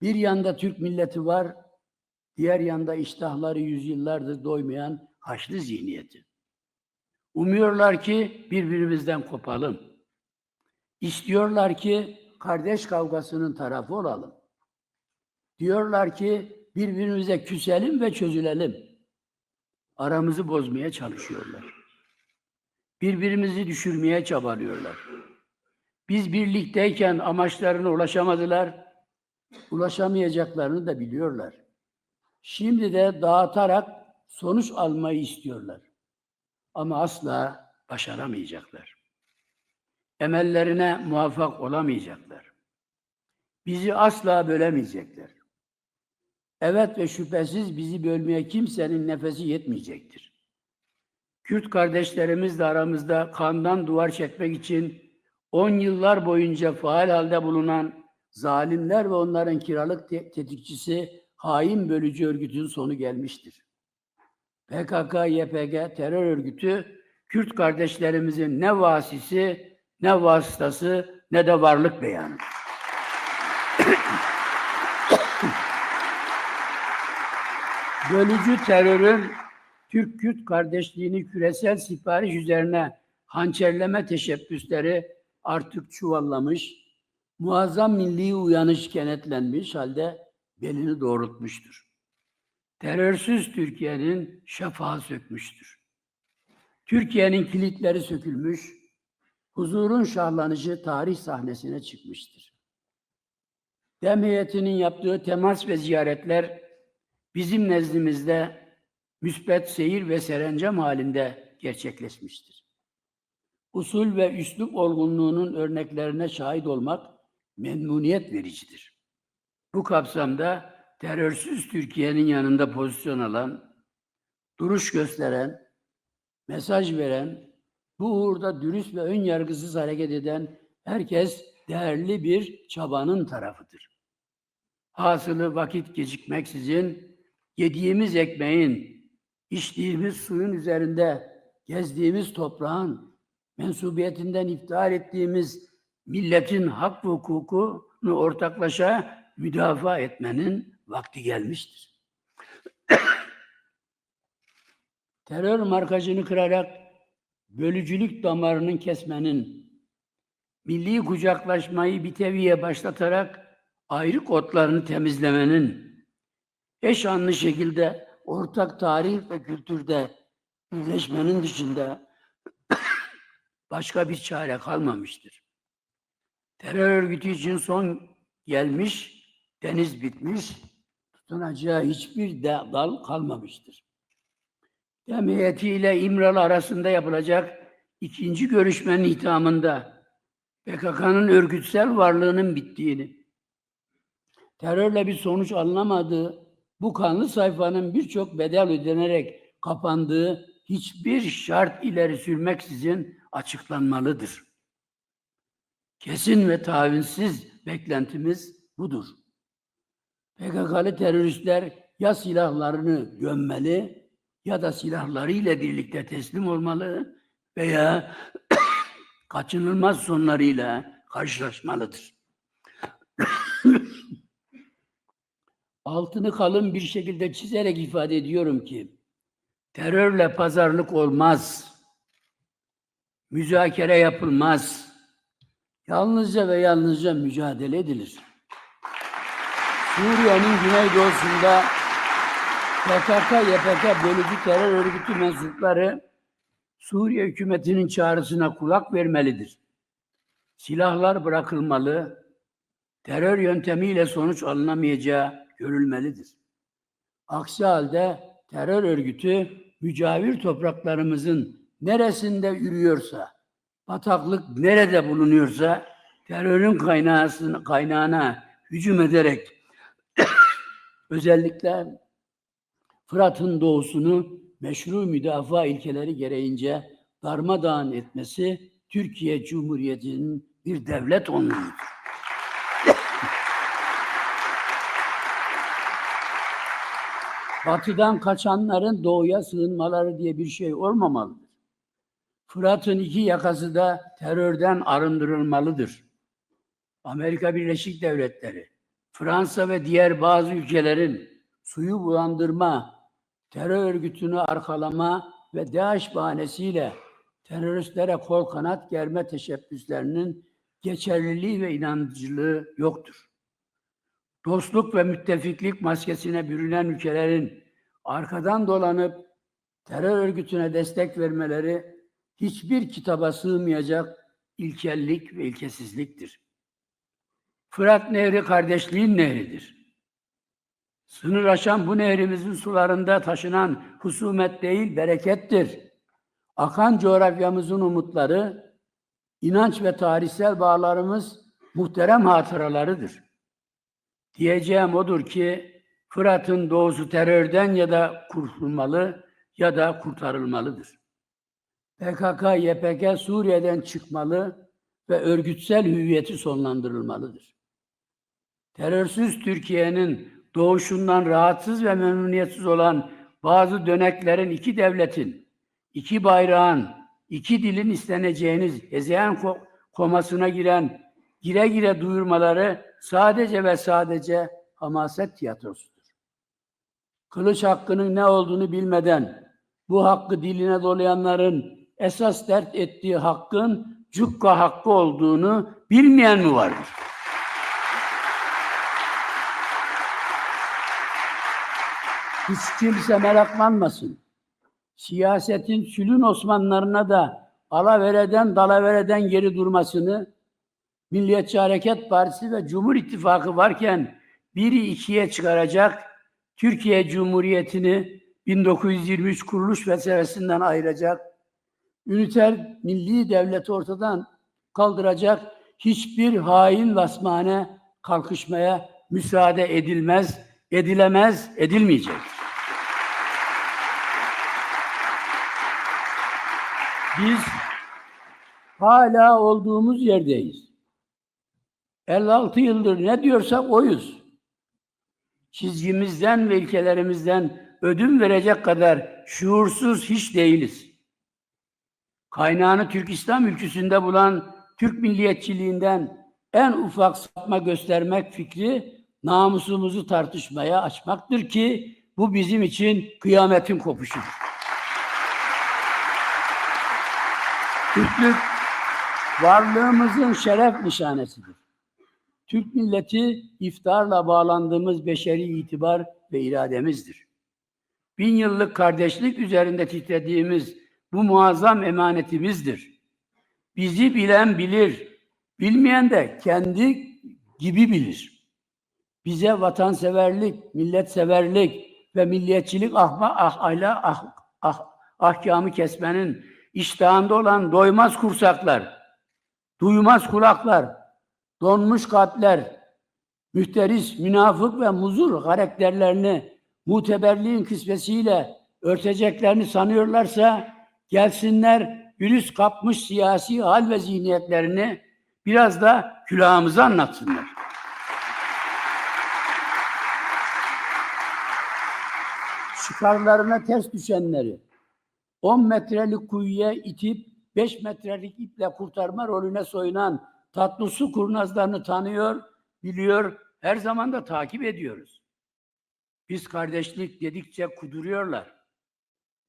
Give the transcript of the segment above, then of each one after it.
Bir yanda Türk milleti var, diğer yanda iştahları yüzyıllardır doymayan Haçlı zihniyeti. Umuyorlar ki birbirimizden kopalım. İstiyorlar ki kardeş kavgasının tarafı olalım. Diyorlar ki birbirimize küselim ve çözülelim. Aramızı bozmaya çalışıyorlar. Birbirimizi düşürmeye çabalıyorlar. Biz birlikteyken amaçlarına ulaşamadılar. Ulaşamayacaklarını da biliyorlar. Şimdi de dağıtarak sonuç almayı istiyorlar. Ama asla başaramayacaklar. Emellerine muvaffak olamayacaklar. Bizi asla bölemeyecekler. Evet ve şüphesiz bizi bölmeye kimsenin nefesi yetmeyecektir. Kürt kardeşlerimizle aramızda kandan duvar çekmek için on yıllar boyunca faal halde bulunan zalimler ve onların kiralık te- tetikçisi hain bölücü örgütün sonu gelmiştir. PKK, YPG terör örgütü Kürt kardeşlerimizin ne vasisi, ne vasıtası, ne de varlık beyanı. Bölücü terörün Türk-Kürt kardeşliğini küresel sipariş üzerine hançerleme teşebbüsleri artık çuvallamış, muazzam milli uyanış kenetlenmiş halde belini doğrultmuştur. Terörsüz Türkiye'nin şafağı sökmüştür. Türkiye'nin kilitleri sökülmüş, huzurun şahlanışı tarih sahnesine çıkmıştır. Dem heyetinin yaptığı temas ve ziyaretler bizim nezdimizde müsbet seyir ve serencam halinde gerçekleşmiştir. Usul ve üslup olgunluğunun örneklerine şahit olmak memnuniyet vericidir. Bu kapsamda terörsüz Türkiye'nin yanında pozisyon alan, duruş gösteren, mesaj veren, bu uğurda dürüst ve ön yargısız hareket eden herkes değerli bir çabanın tarafıdır. Hasılı vakit gecikmeksizin yediğimiz ekmeğin, içtiğimiz suyun üzerinde gezdiğimiz toprağın, mensubiyetinden iftihar ettiğimiz milletin hak ve hukukunu ortaklaşa müdafaa etmenin vakti gelmiştir. Terör markajını kırarak bölücülük damarının kesmenin, milli kucaklaşmayı bir teviye başlatarak ayrı kodlarını temizlemenin, eş anlı şekilde ortak tarih ve kültürde birleşmenin dışında başka bir çare kalmamıştır. Terör örgütü için son gelmiş, deniz bitmiş, tutunacağı hiçbir dal kalmamıştır. Dem heyetiyle İmralı arasında yapılacak ikinci görüşmenin ithamında PKK'nın örgütsel varlığının bittiğini, terörle bir sonuç alınamadığı, bu kanlı sayfanın birçok bedel ödenerek kapandığı hiçbir şart ileri sürmeksizin açıklanmalıdır. Kesin ve tavinsiz beklentimiz budur. PKK'lı teröristler ya silahlarını gömmeli ya da silahlarıyla birlikte teslim olmalı veya kaçınılmaz sonlarıyla karşılaşmalıdır. Altını kalın bir şekilde çizerek ifade ediyorum ki terörle pazarlık olmaz. Müzakere yapılmaz. Yalnızca ve yalnızca mücadele edilir. Suriye'nin güneydoğusunda PKK, YPG bölücü terör örgütü mensupları Suriye hükümetinin çağrısına kulak vermelidir. Silahlar bırakılmalı, terör yöntemiyle sonuç alınamayacağı görülmelidir. Aksi halde terör örgütü mücavir topraklarımızın neresinde yürüyorsa, bataklık nerede bulunuyorsa terörün kaynağısını, kaynağına hücum ederek özellikle Fırat'ın doğusunu meşru müdafaa ilkeleri gereğince darmadağın etmesi Türkiye Cumhuriyeti'nin bir devlet onluğudur. Batıdan kaçanların doğuya sığınmaları diye bir şey olmamalıdır. Fırat'ın iki yakası da terörden arındırılmalıdır. Amerika Birleşik Devletleri, Fransa ve diğer bazı ülkelerin suyu bulandırma, terör örgütünü arkalama ve DAEŞ bahanesiyle teröristlere kol kanat germe teşebbüslerinin geçerliliği ve inandırıcılığı yoktur. Dostluk ve müttefiklik maskesine bürünen ülkelerin arkadan dolanıp terör örgütüne destek vermeleri hiçbir kitaba sığmayacak ilkellik ve ilkesizliktir. Fırat Nehri kardeşliğin nehridir. Sınır aşan bu nehrimizin sularında taşınan husumet değil berekettir. Akan coğrafyamızın umutları, inanç ve tarihsel bağlarımız muhterem hatıralarıdır. Diyeceğim odur ki Fırat'ın doğusu terörden ya da kurtulmalı ya da kurtarılmalıdır. PKK, YPG Suriye'den çıkmalı ve örgütsel hüviyeti sonlandırılmalıdır. Terörsüz Türkiye'nin doğuşundan rahatsız ve memnuniyetsiz olan bazı döneklerin iki devletin, iki bayrağın, iki dilin isteneceğiniz hezeyan ko- komasına giren, gire gire duyurmaları sadece ve sadece hamaset tiyatrosudur. Kılıç hakkının ne olduğunu bilmeden bu hakkı diline dolayanların esas dert ettiği hakkın cukka hakkı olduğunu bilmeyen mi vardır? Hiç kimse meraklanmasın. Siyasetin sülün Osmanlılarına da alavereden dalavereden geri durmasını Milliyetçi Hareket Partisi ve Cumhur İttifakı varken biri ikiye çıkaracak Türkiye Cumhuriyeti'ni 1923 kuruluş vesileğinden ayıracak, üniter milli devleti ortadan kaldıracak hiçbir hain vasmane kalkışmaya müsaade edilmez, edilemez, edilmeyecek. Biz hala olduğumuz yerdeyiz. 56 yıldır ne diyorsak oyuz. Çizgimizden ve ilkelerimizden ödün verecek kadar şuursuz hiç değiliz. Kaynağını Türk İslam ülküsünde bulan Türk milliyetçiliğinden en ufak sapma göstermek fikri namusumuzu tartışmaya açmaktır ki bu bizim için kıyametin kopuşudur. Türklük varlığımızın şeref nişanesidir. Türk milleti iftarla bağlandığımız beşeri itibar ve irademizdir. Bin yıllık kardeşlik üzerinde titrediğimiz bu muazzam emanetimizdir. Bizi bilen bilir, bilmeyen de kendi gibi bilir. Bize vatanseverlik, milletseverlik ve milliyetçilik ahma, ah, ayla, ah, ah, ahkamı kesmenin iştahında olan doymaz kursaklar, duymaz kulaklar, donmuş kalpler, mühteris, münafık ve muzur karakterlerini muteberliğin kısmesiyle örteceklerini sanıyorlarsa gelsinler virüs kapmış siyasi hal ve zihniyetlerini biraz da külahımıza anlatsınlar. Çıkarlarına ters düşenleri 10 metrelik kuyuya itip 5 metrelik iple kurtarma rolüne soyunan tatlı su kurnazlarını tanıyor, biliyor, her zaman da takip ediyoruz. Biz kardeşlik dedikçe kuduruyorlar.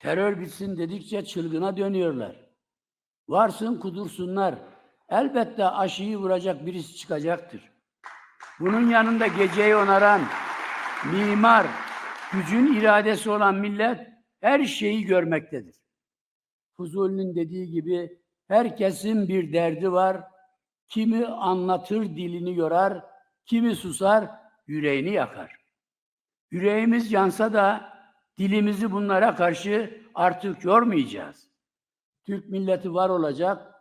Terör bitsin dedikçe çılgına dönüyorlar. Varsın kudursunlar. Elbette aşıyı vuracak birisi çıkacaktır. Bunun yanında geceyi onaran mimar, gücün iradesi olan millet her şeyi görmektedir. Fuzuli'nin dediği gibi herkesin bir derdi var. Kimi anlatır dilini yorar, kimi susar yüreğini yakar. Yüreğimiz yansa da dilimizi bunlara karşı artık yormayacağız. Türk milleti var olacak,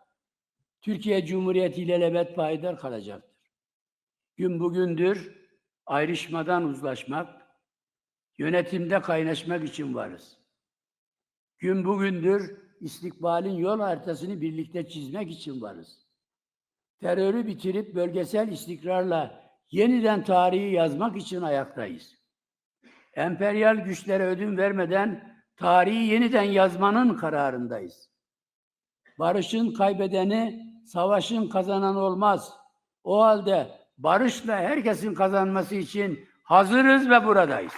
Türkiye Cumhuriyeti ile lebet payidar kalacaktır. Gün bugündür ayrışmadan uzlaşmak, yönetimde kaynaşmak için varız. Gün bugündür istikbalin yol haritasını birlikte çizmek için varız. Terörü bitirip bölgesel istikrarla yeniden tarihi yazmak için ayaktayız. Emperyal güçlere ödün vermeden tarihi yeniden yazmanın kararındayız. Barışın kaybedeni, savaşın kazanan olmaz. O halde barışla herkesin kazanması için hazırız ve buradayız.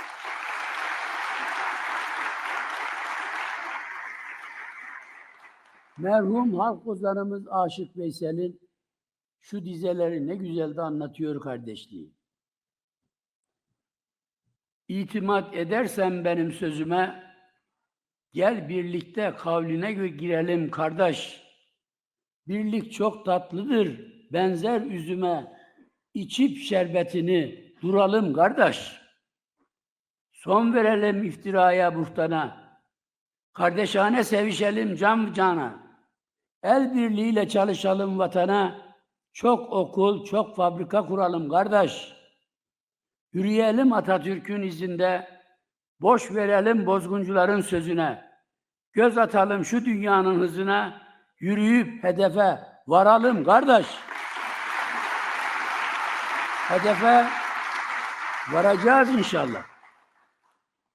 Merhum halk ozanımız Aşık Veysel'in şu dizeleri ne güzel de anlatıyor kardeşliği. İtimat edersen benim sözüme, gel birlikte kavline girelim kardeş. Birlik çok tatlıdır, benzer üzüme. İçip şerbetini duralım kardeş. Son verelim iftiraya, buhtana. Kardeşane sevişelim can cana. El birliğiyle çalışalım vatana. Çok okul, çok fabrika kuralım kardeş. Yürüyelim Atatürk'ün izinde. Boş verelim bozguncuların sözüne. Göz atalım şu dünyanın hızına. Yürüyüp hedefe varalım kardeş. Hedefe varacağız inşallah.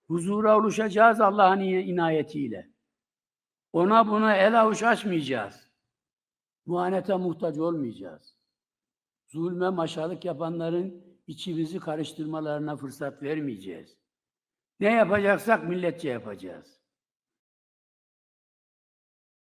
Huzura ulaşacağız Allah'ın inayetiyle. Ona buna el avuç açmayacağız. Muhanete muhtaç olmayacağız. Zulme maşalık yapanların içimizi karıştırmalarına fırsat vermeyeceğiz. Ne yapacaksak milletçe yapacağız.